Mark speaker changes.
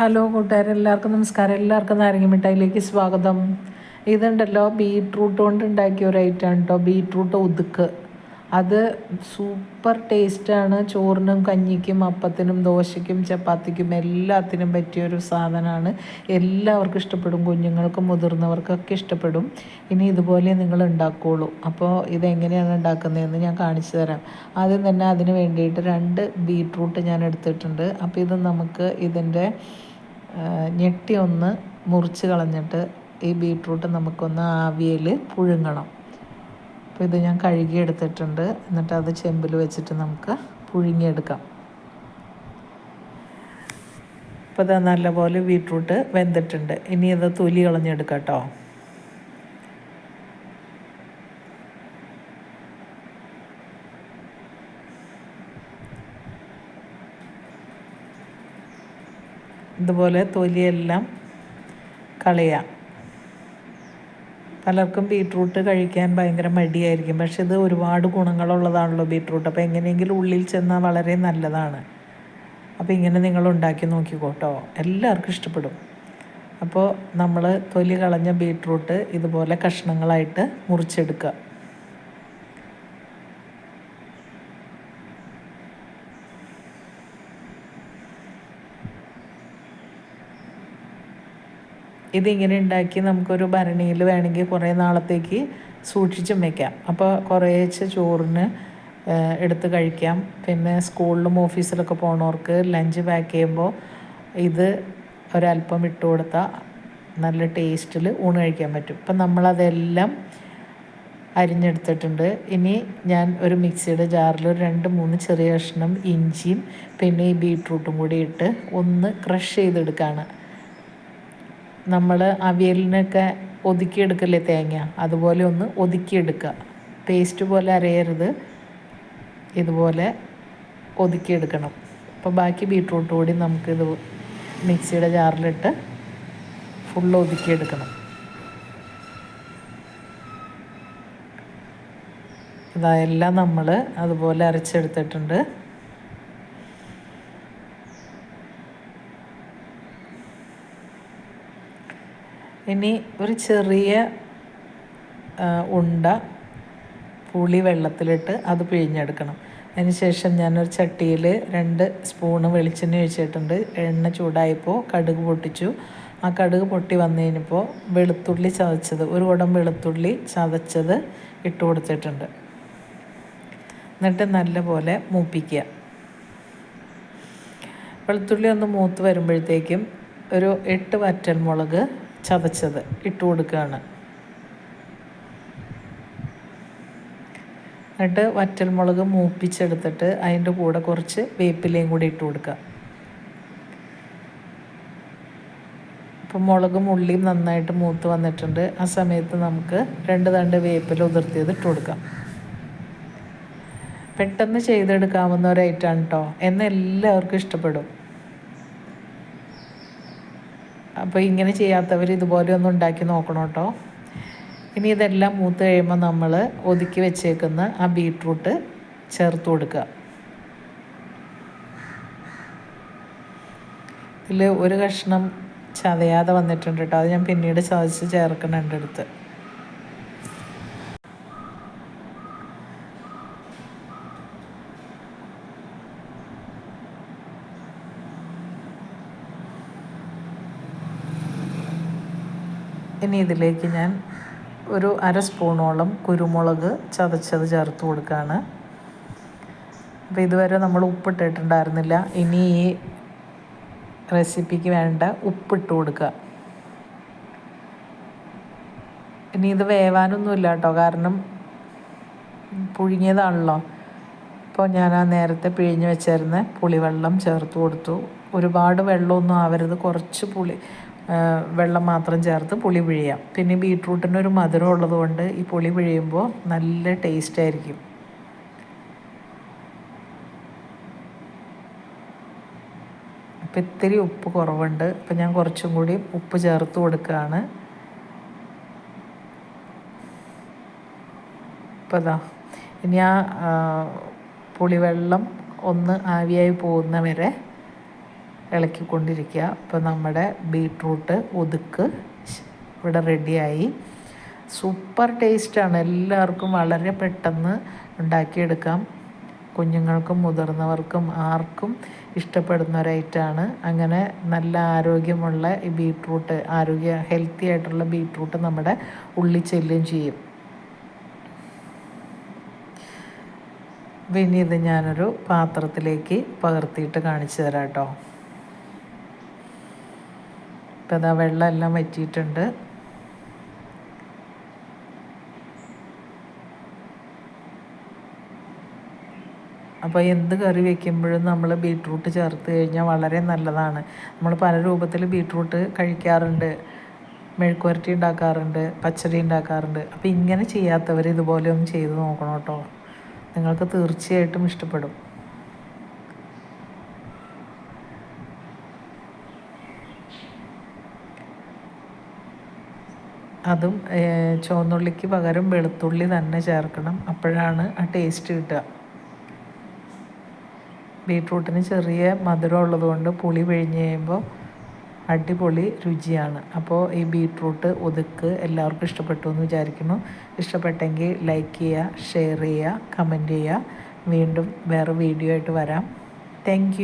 Speaker 1: Hello കൂട്ടുകാരെ എല്ലാവർക്കും നമസ്കാരം. എല്ലാവർക്കും നാരങ്ങ മിഠായിലേക്ക് സ്വാഗതം. ഇതുണ്ടല്ലോ ബീട്രൂട്ട് കൊണ്ട് ഉണ്ടാക്കിയ ഒരു ഐറ്റം കേട്ടോ ബീട്രൂട്ട് ഒതുക്ക്. അത് സൂപ്പർ ടേസ്റ്റാണ് ചോറിനും കഞ്ഞിക്കും അപ്പത്തിനും ദോശയ്ക്കും ചപ്പാത്തിക്കും എല്ലാത്തിനും പറ്റിയൊരു സാധനമാണ്. എല്ലാവർക്കും ഇഷ്ടപ്പെടും. കുഞ്ഞുങ്ങൾക്കും മുതിർന്നവർക്കൊക്കെ ഇഷ്ടപ്പെടും. ഇനി ഇതുപോലെ നിങ്ങൾ ഉണ്ടാക്കുകയുള്ളൂ അപ്പോൾ ഇതെങ്ങനെയാണ് ഉണ്ടാക്കുന്നതെന്ന് ഞാൻ കാണിച്ചു തരാം. ആദ്യം തന്നെ അതിന് വേണ്ടിയിട്ട് രണ്ട് ബീട്രൂട്ട് ഞാൻ എടുത്തിട്ടുണ്ട്. അപ്പോൾ ഇത് നമുക്ക് ഇതിന്റെ ഞെട്ടി ഒന്ന് മുറിച്ച് കളഞ്ഞിട്ട് ഈ ബീട്രൂട്ട് നമുക്കൊന്ന് ആവിയിൽ പുഴുങ്ങണം. അപ്പോൾ ഇത് ഞാൻ കഴുകിയെടുത്തിട്ടുണ്ട് എന്നിട്ട് അത് ചെമ്പിൽ വെച്ചിട്ട് നമുക്ക് പുഴുങ്ങിയെടുക്കാം. അപ്പോൾ ഇത് നല്ലപോലെ ബീട്രൂട്ട് വെന്തിട്ടുണ്ട്. ഇനി ഇത് തൊലി കളഞ്ഞെടുക്കാം കേട്ടോ. ഇതുപോലെ തൊലിയെല്ലാം കളയാം. പലർക്കും ബീട്രൂട്ട് കഴിക്കാൻ ഭയങ്കര മടിയായിരിക്കും. പക്ഷെ ഇത് ഒരുപാട് ഗുണങ്ങളുള്ളതാണല്ലോ ബീട്രൂട്ട്. അപ്പോൾ എങ്ങനെയെങ്കിലും ഉള്ളിൽ ചെന്നാൽ വളരെ നല്ലതാണ്. അപ്പോൾ ഇങ്ങനെ നിങ്ങൾ ഉണ്ടാക്കി നോക്കിക്കോട്ടോ എല്ലാവർക്കും ഇഷ്ടപ്പെടും. അപ്പോൾ നമ്മൾ തൊലി കളഞ്ഞ ബീട്രൂട്ട് ഇതുപോലെ കഷ്ണങ്ങളായിട്ട് മുറിച്ചെടുക്കുക. ഇതിങ്ങനെ ഉണ്ടാക്കി നമുക്കൊരു ഭരണിയിൽ വേണമെങ്കിൽ കുറേ നാളത്തേക്ക് സൂക്ഷിച്ചും വെക്കാം. അപ്പോൾ കുറേശ്ശെ ചോറിന് എടുത്ത് കഴിക്കാം. പിന്നെ സ്കൂളിലും ഓഫീസിലൊക്കെ പോണവർക്ക് ലഞ്ച് പാക്ക് ചെയ്യുമ്പോൾ ഇത് ഒരല്പം ഇട്ട് കൊടുത്താൽ നല്ല ടേസ്റ്റിൽ ഊണ് കഴിക്കാൻ പറ്റും. ഇപ്പം നമ്മളതെല്ലാം അരിഞ്ഞെടുത്തിട്ടുണ്ട്. ഇനി ഞാൻ ഒരു മിക്സിയുടെ ജാറിൽ ഒരു രണ്ട് മൂന്ന് ചെറിയ കഷ്ണം ഇഞ്ചിയും പിന്നെ ഈ ബീട്രൂട്ടും കൂടി ഇട്ട് ഒന്ന് ക്രഷ് ചെയ്തെടുക്കുകയാണ് നമ്മൾ അവിയലിനൊക്കെ ഒതുക്കിയെടുക്കല്ലേ തേങ്ങ? അതുപോലെ ഒന്ന് ഒതുക്കിയെടുക്കുക. പേസ്റ്റ് പോലെ അരയരുത്. ഇതുപോലെ ഒതുക്കിയെടുക്കണം. അപ്പോൾ ബാക്കി ബീട്രൂട്ട് കൂടി നമുക്കിത് മിക്സിയുടെ ജാറിലിട്ട് ഫുള്ള് ഒതുക്കിയെടുക്കണം. ഇതെല്ലാം നമ്മൾ അതുപോലെ അരച്ചെടുത്തിട്ടുണ്ട്. ഇനി ഒരു ചെറിയ ഉണ്ട പുളി വെള്ളത്തിലിട്ട് അത് പിഴിഞ്ഞെടുക്കണം. അതിനുശേഷം ഞാനൊരു ചട്ടിയിൽ രണ്ട് സ്പൂണ് വെളിച്ചെണ്ണ ഒഴിച്ചിട്ടുണ്ട്. എണ്ണ ചൂടായപ്പോൾ കടുക് പൊട്ടിച്ചു. ആ കടുക് പൊട്ടി വന്നു കഴിഞ്ഞപ്പോൾ വെളുത്തുള്ളി ചതച്ചത് ഒരു കുടം വെളുത്തുള്ളി ചതച്ചത് ഇട്ട് കൊടുത്തിട്ടുണ്ട്. എന്നിട്ട് നല്ലപോലെ മൂപ്പിക്കുക. വെളുത്തുള്ളി ഒന്ന് മൂത്ത് വരുമ്പോഴത്തേക്കും ഒരു എട്ട് വറ്റൽമുളക് ചതച്ചത് ഇട്ട് കൊടുക്കുകയാണ് എന്നിട്ട് വറ്റൽമുളക് മൂപ്പിച്ചെടുത്തിട്ട് അതിന്റെ കൂടെ കുറച്ച് വേപ്പിലയും കൂടി ഇട്ട് കൊടുക്കുക. ഇപ്പം മുളകും ഉള്ളിയും നന്നായിട്ട് മൂത്ത് വന്നിട്ടുണ്ട്. ആ സമയത്ത് നമുക്ക് രണ്ട് തണ്ട് വേപ്പില ഉതിർത്തിയത് ഇട്ട് കൊടുക്കാം. പെട്ടെന്ന് ചെയ്തെടുക്കാവുന്ന ഒരു ഐറ്റമാണ് കേട്ടോ എന്നെല്ലാവർക്കും ഇഷ്ടപ്പെടും. അപ്പോൾ ഇങ്ങനെ ചെയ്യാത്തവർ ഇതുപോലെ ഒന്ന് ഉണ്ടാക്കി നോക്കണം കേട്ടോ. ഇനി ഇതെല്ലാം മൂത്ത് കഴിയുമ്പോൾ നമ്മൾ ഒതുക്കി വെച്ചേക്കുന്ന ആ ബീട്രൂട്ട് ചേർത്ത് കൊടുക്കുക. ഇതിൽ ഒരു കഷ്ണം ചതയാതെ വന്നിട്ടുണ്ട് കേട്ടോ. അത് ഞാൻ പിന്നീട് ചതച്ച് ചേർക്കണുണ്ട് അടുത്ത്. ഇനി ഇതിലേക്ക് ഞാൻ ഒരു അര സ്പൂണോളം കുരുമുളക് ചതച്ചത് ചേർത്ത് കൊടുക്കുകയാണ് അപ്പോൾ ഇതുവരെ നമ്മൾ ഉപ്പിട്ടിട്ടുണ്ടായിരുന്നില്ല. ഇനി ഈ റെസിപ്പിക്ക് വേണ്ട ഉപ്പിട്ട് കൊടുക്കുക ഇനി ഇത് വേവാനൊന്നുമില്ല കേട്ടോ. കാരണം പുഴുങ്ങിയതാണല്ലോ. അപ്പോൾ ഞാൻ ആ നേരത്തെ പിഴിഞ്ഞ് വെച്ചിരുന്ന പുളിവെള്ളം ചേർത്ത് കൊടുത്തു. ഒരുപാട് വെള്ളമൊന്നും ആവരുത്. കുറച്ച് പുളി വെള്ളം മാത്രം ചേർത്ത് പുളി പിഴിയാം. പിന്നെ ബീട്രൂട്ടിനൊരു മധുരം ഉള്ളതുകൊണ്ട് ഈ പുളി പിഴിയുമ്പോൾ നല്ല ടേസ്റ്റ് ആയിരിക്കും. അപ്പം ഇത്തിരി ഉപ്പ് കുറവുണ്ട്. അപ്പം ഞാൻ കുറച്ചും കൂടി ഉപ്പ് ചേർത്ത് കൊടുക്കുകയാണ്. ഇപ്പം അതാ ഇനി ആ പുളിവെള്ളം ഒന്ന് ആവിയായി പോകുന്ന വരെ ഇളക്കിക്കൊണ്ടിരിക്കുക. അപ്പോൾ നമ്മുടെ ബീട്രൂട്ട് ഒതുക്ക് ഇവിടെ റെഡിയായി. സൂപ്പർ ടേസ്റ്റാണ്. എല്ലാവർക്കും വളരെ പെട്ടെന്ന് ഉണ്ടാക്കിയെടുക്കാം. കുഞ്ഞുങ്ങൾക്കും മുതിർന്നവർക്കും ആർക്കും ഇഷ്ടപ്പെടുന്ന ഒരൈറ്റാണ് അങ്ങനെ നല്ല ആരോഗ്യമുള്ള ഈ ബീട്രൂട്ട് ആരോഗ്യ ഹെൽത്തി ആയിട്ടുള്ള ബീട്രൂട്ട് നമ്മുടെ ഉള്ളിൽ ചെല്ലുകയും ചെയ്യും. പിന്നെ ഇത് ഞാനൊരു പാത്രത്തിലേക്ക് പകർത്തിയിട്ട് കാണിച്ചു തരാം കേട്ടോ. ഇപ്പം അതാ വെള്ളമെല്ലാം വറ്റിയിട്ടുണ്ട്. അപ്പോൾ എന്ത് കറി വെക്കുമ്പോഴും നമ്മൾ ബീട്രൂട്ട് ചേർത്ത് കഴിഞ്ഞാൽ വളരെ നല്ലതാണ്. നമ്മൾ പല രൂപത്തിൽ ബീട്രൂട്ട് കഴിക്കാറുണ്ട്. മെഴുക്കുവരട്ടി ഉണ്ടാക്കാറുണ്ട് പച്ചടി ഉണ്ടാക്കാറുണ്ട്. അപ്പോൾ ഇങ്ങനെ ചെയ്യാത്തവർ ഇതുപോലെ ഒന്ന് ചെയ്ത് നോക്കണം കേട്ടോ. നിങ്ങൾക്ക് തീർച്ചയായിട്ടും ഇഷ്ടപ്പെടും. അതും ചുവന്നുള്ളിക്ക് പകരം വെളുത്തുള്ളി തന്നെ ചേർക്കണം. അപ്പോഴാണ് ആ ടേസ്റ്റ് കിട്ടുക. ബീട്രൂട്ടിന് ചെറിയ മധുരം ഉള്ളതുകൊണ്ട് പുളി പിഴിഞ്ഞ് കഴിയുമ്പോൾ അടിപൊളി രുചിയാണ്. അപ്പോൾ ഈ ബീട്രൂട്ട് ഒതുക്ക് എല്ലാവർക്കും ഇഷ്ടപ്പെട്ടു എന്ന് വിചാരിക്കുന്നു. ഇഷ്ടപ്പെട്ടെങ്കിൽ ലൈക്ക് ചെയ്യുക ഷെയർ ചെയ്യുക കമന്റ് ചെയ്യുക. വീണ്ടും വേറെ വീഡിയോ ആയിട്ട് വരാം. താങ്ക്